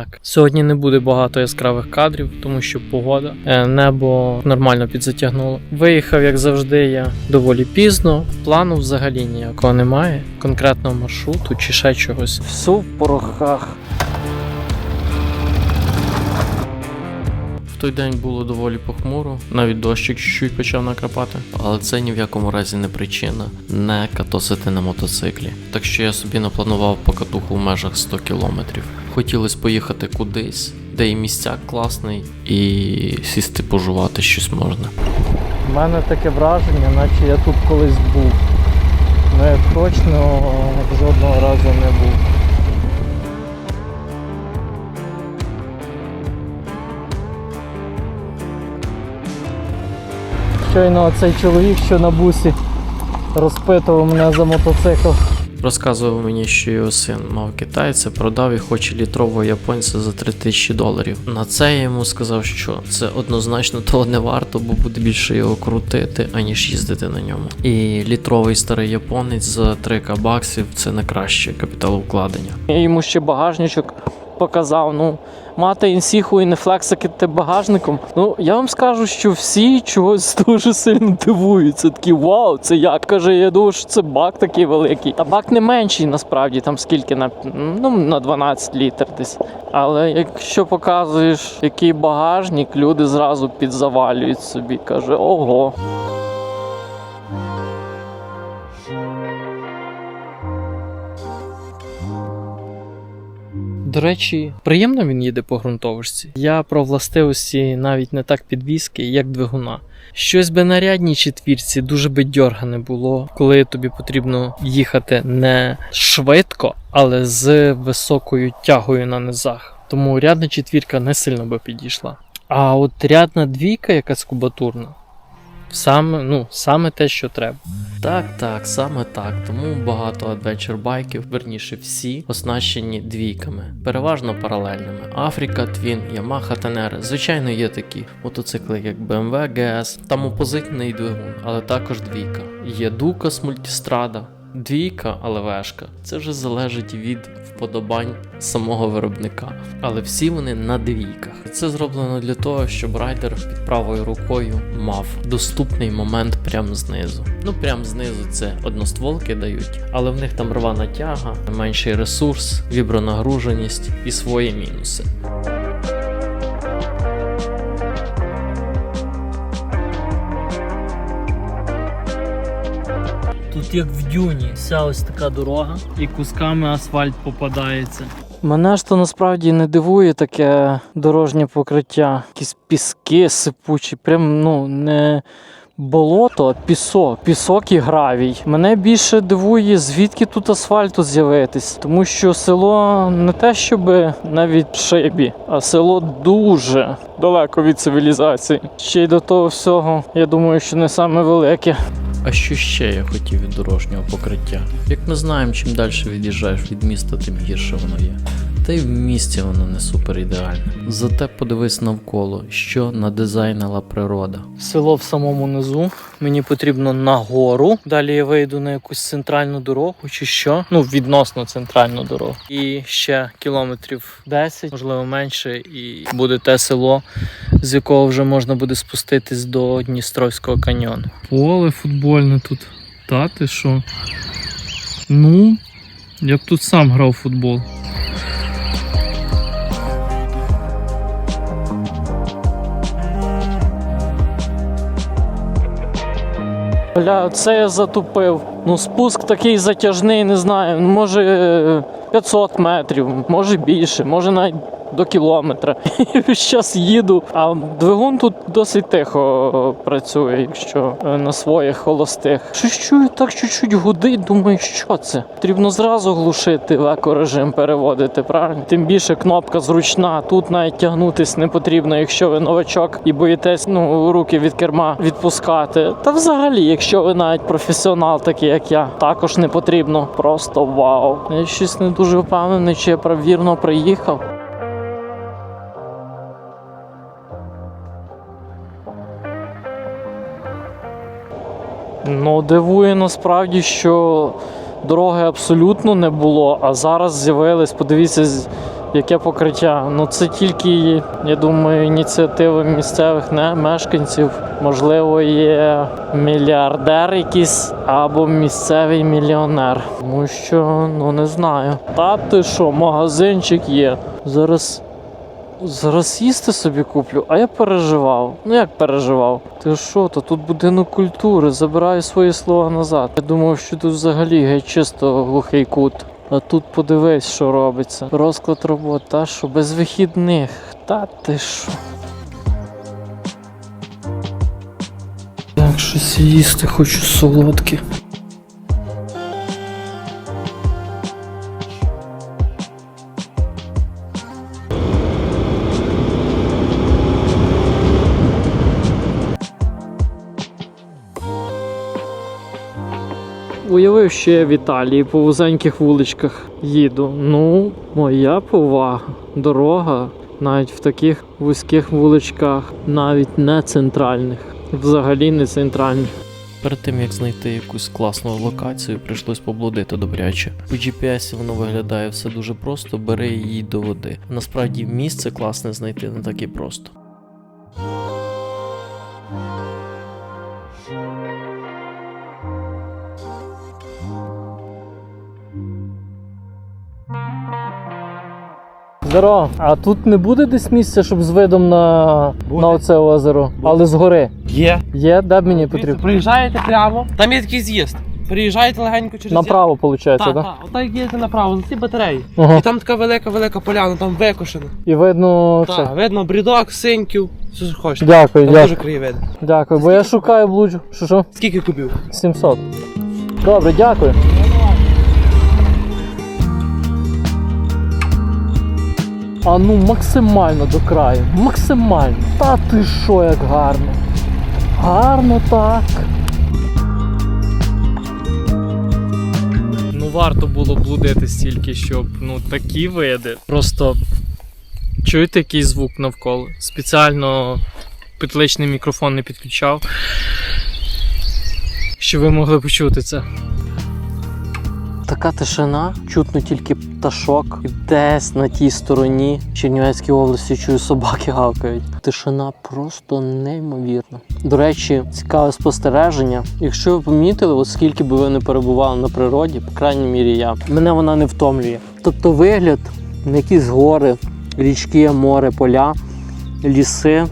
Так, сьогодні не буде багато яскравих кадрів, тому що погода, е, небо нормально підзатягнуло. Виїхав, як завжди, я доволі пізно. Плану взагалі ніякого немає. Конкретного маршруту чи ще чогось. Все в порохах. В той день було доволі похмуро, навіть дощик чуть-чуть почав накрапати. Але це ні в якому разі не причина не катосити на мотоциклі. Так що я собі напланував покатуху в межах 100 кілометрів. Хотілося поїхати кудись, де і місцяк класний, і сісти пожувати щось можна. У мене таке враження, наче я тут колись був. Ну я точно жодного разу не був. Щойно цей чоловік, що на бусі, розпитував мене за мотоцикл. Розказував мені, що його син мав китайця, продав і хоче літрового японця за 3 тисячі доларів. На це я йому сказав, що це однозначно того не варто, бо буде більше його крутити, аніж їздити на ньому. І літровий старий японець за 3 баксів це не краще капіталовкладення. Йому ще багажничок показав. Ну, мати інсіху і не флексити багажником. Ну, я вам скажу, що всі чогось дуже сильно дивуються. Такі вау, це як? Каже, я думав, що це бак такий великий. Та бак не менший насправді, там скільки на ну, на 12 літр десь. Але якщо показуєш який багажник, люди зразу підзавалюють собі. Каже, ого. До речі, приємно він їде по ґрунтовочці. Я про властивості навіть не так підвіски, як двигуна. Щось би на рядній четвірці дуже би дьоргане було, коли тобі потрібно їхати не швидко, але з високою тягою на низах. Тому рядна четвірка не сильно би підійшла. А от рядна двійка, якась кубатурна, Саме, ну, саме те, що треба. Так, так, саме так. Тому багато адвенчер байків, верніше всі, оснащені двійками, переважно паралельними. Африка, Твін, Ямаха, Тенери. Звичайно, є такі мотоцикли, як BMW GS, там опозитний двигун, але також двійка. Є Дукас Мультістрада. Двійка, але вешка. Це вже залежить від вподобань самого виробника. Але всі вони на двійках. Це зроблено для того, щоб райдер під правою рукою мав доступний момент прямо знизу. Ну, прямо знизу це одностволки дають, але в них там рвана тяга, менший ресурс, вібронагруженість і свої мінуси. Тут як в дюні, вся ось така дорога, і кусками асфальт попадається. Мене ж то насправді не дивує таке дорожнє покриття. Якісь піски сипучі, прям ну не болото, пісок, пісок і гравій. Мене більше дивує, звідки тут асфальту з'явитись, тому що село не те, щоб навіть шибі, а село дуже далеко від цивілізації. Ще й до того всього, я думаю, що не саме велике. А що ще я хотів від дорожнього покриття? Як ми знаємо, чим далі від'їжджаєш від міста, тим гірше воно є. Та й в місті воно не супер ідеальне. Зате подивись навколо, що надизайнила природа. Село в самому низу. Мені потрібно нагору. Далі я вийду на якусь центральну дорогу чи що. Ну, відносно центральну дорогу. І ще кілометрів 10, можливо менше, і буде те село, з якого вже можна буде спуститись до Дністровського каньйону. Поле футбольне тут. Та ти що? Ну, я б тут сам грав в футбол. Бля, це я затупив. Ну, спуск такий затяжний, не знаю. Може е, 500 метрів, може більше, може навіть до кілометра. Зараз їду. А двигун тут досить тихо працює, якщо е, на своїх холостих. Щось чую, так чуть-чуть гудить, думаю, що це? Потрібно зразу глушити в екорежим переводити, правильно? Тим більше кнопка зручна. Тут навіть тягнутись не потрібно, якщо ви новачок і боїтесь ну, руки від керма відпускати. Та взагалі, якщо ви навіть професіонал, такий як я, також не потрібно. Просто вау. Я щось не дуже впевнений, чи я правірно приїхав. Ну, дивує насправді, що дороги абсолютно не було, а зараз з'явились, подивіться, яке покриття. Ну це тільки, я думаю, ініціатива місцевих не, мешканців. Можливо, є мільярдер якийсь або місцевий мільйонер. Тому що, ну не знаю. Та ти що, магазинчик є. Зараз. Зараз їсти собі куплю, а я переживав. Ну як переживав? Ти що, то тут будинок культури, забираю свої слова назад. Я думав, що тут взагалі геть чисто глухий кут. А тут подивись, що робиться. Розклад роботи, та що без вихідних. Та ти що? Так, щось їсти хочу солодке. Уявив, що я в Італії по вузеньких вуличках їду. Ну, моя повага, дорога навіть в таких вузьких вуличках, навіть не центральних, взагалі не центральних. Перед тим як знайти якусь класну локацію, прийшлось поблудити добряче. У GPS воно виглядає все дуже просто, бери її до води. Насправді місце класне знайти не так і просто. Здорово, а тут не буде десь місця, щоб з видом на, Буде. на оце озеро, але згори. Є. Є, де б мені потрібно? Приїжджаєте прямо, там є такий з'їзд. Приїжджаєте легенько через Направо, виходить, Так, так? так. Отак їдете направо, за ці батареї. Ага. І там така велика-велика поляна, там викошена. І видно це. Так, видно брідок, синьків, все що хочете. Дякую, Там дякую. дуже краєвид. Дякую, бо я шукаю блуджу. Що що? Скільки кубів? 700. Добре, дякую. А ну максимально до краю. Максимально. Та ти що, як гарно. Гарно так. Ну, варто було блудити стільки, щоб ну такі види. Просто чуєте якийсь звук навколо. Спеціально петличний мікрофон не підключав. Щоб ви могли почути це. Така тишина, чутно тільки пташок. І десь на тій стороні Чернівецькій області чую собаки гавкають. Тишина просто неймовірна. До речі, цікаве спостереження. Якщо ви помітили, оскільки би ви не перебували на природі, по крайній мірі я, мене вона не втомлює. Тобто вигляд на якісь гори, річки, море, поля, ліси.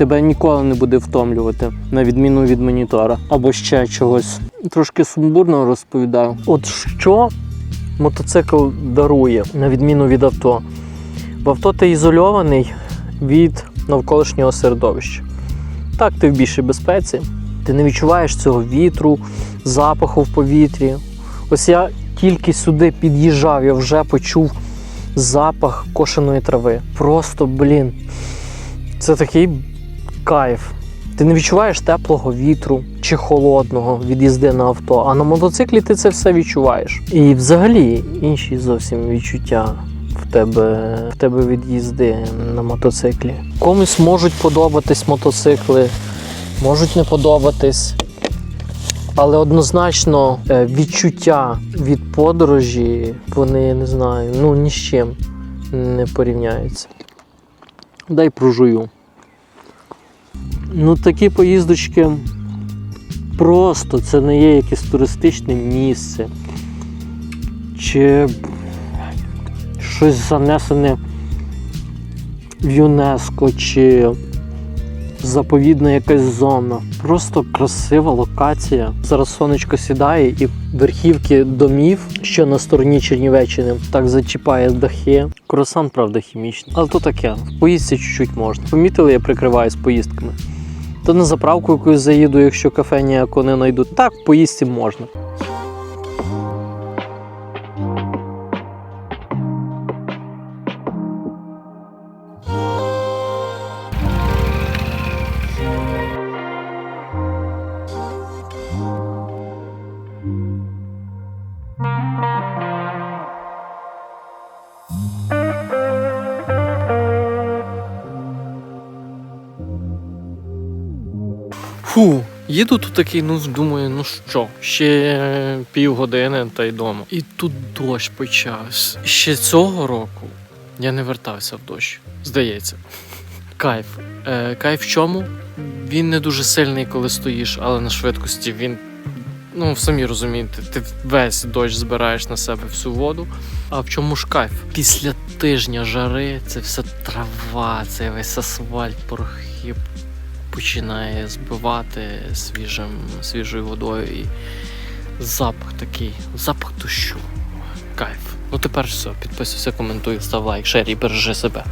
Тебе ніколи не буде втомлювати, на відміну від монітора або ще чогось. Трошки сумбурно розповідаю. От що мотоцикл дарує, на відміну від авто. В авто ти ізольований від навколишнього середовища. Так, ти в більшій безпеці, ти не відчуваєш цього вітру, запаху в повітрі. Ось я тільки сюди під'їжджав, я вже почув запах кошеної трави. Просто, блін, це такий кайф. Ти не відчуваєш теплого вітру чи холодного від їзди на авто, а на мотоциклі ти це все відчуваєш. І взагалі інші зовсім відчуття в тебе, в тебе від їзди на мотоциклі. Комусь можуть подобатись мотоцикли, можуть не подобатись. Але однозначно е, відчуття від подорожі, вони не знаю, ну ні з чим не порівняються. Дай прожую. Ну, такі поїздочки просто це не є якесь туристичне місце. Чи щось занесене в ЮНЕСКО, чи заповідна якась зона. Просто красива локація. Зараз сонечко сідає і верхівки домів, що на стороні Чернівеччини, так зачіпає дахи. Круасан, правда, хімічний. Але то таке, в поїздці чуть-чуть можна. Помітили, я прикриваюсь поїздками. То на заправку якусь заїду, якщо кафе ніяко не знайду. Так, в поїздці можна. Фу, їду тут такий, ну думаю, ну що, ще півгодини та й дома. І тут дощ почався. Ще цього року Я не вертався в дощ. Здається. Кайф. Е, кайф в чому? Він не дуже сильний, коли стоїш, але на швидкості він. Ну, самі розумієте, ти весь дощ збираєш на себе всю воду. А в чому ж кайф? Після тижня жари це все трава, це весь асфальт, порохи починає збивати свіжим, свіжою водою і запах такий, запах дощу. Кайф. Ну тепер все, підписуйся, коментуй, став лайк, шер і бережи себе.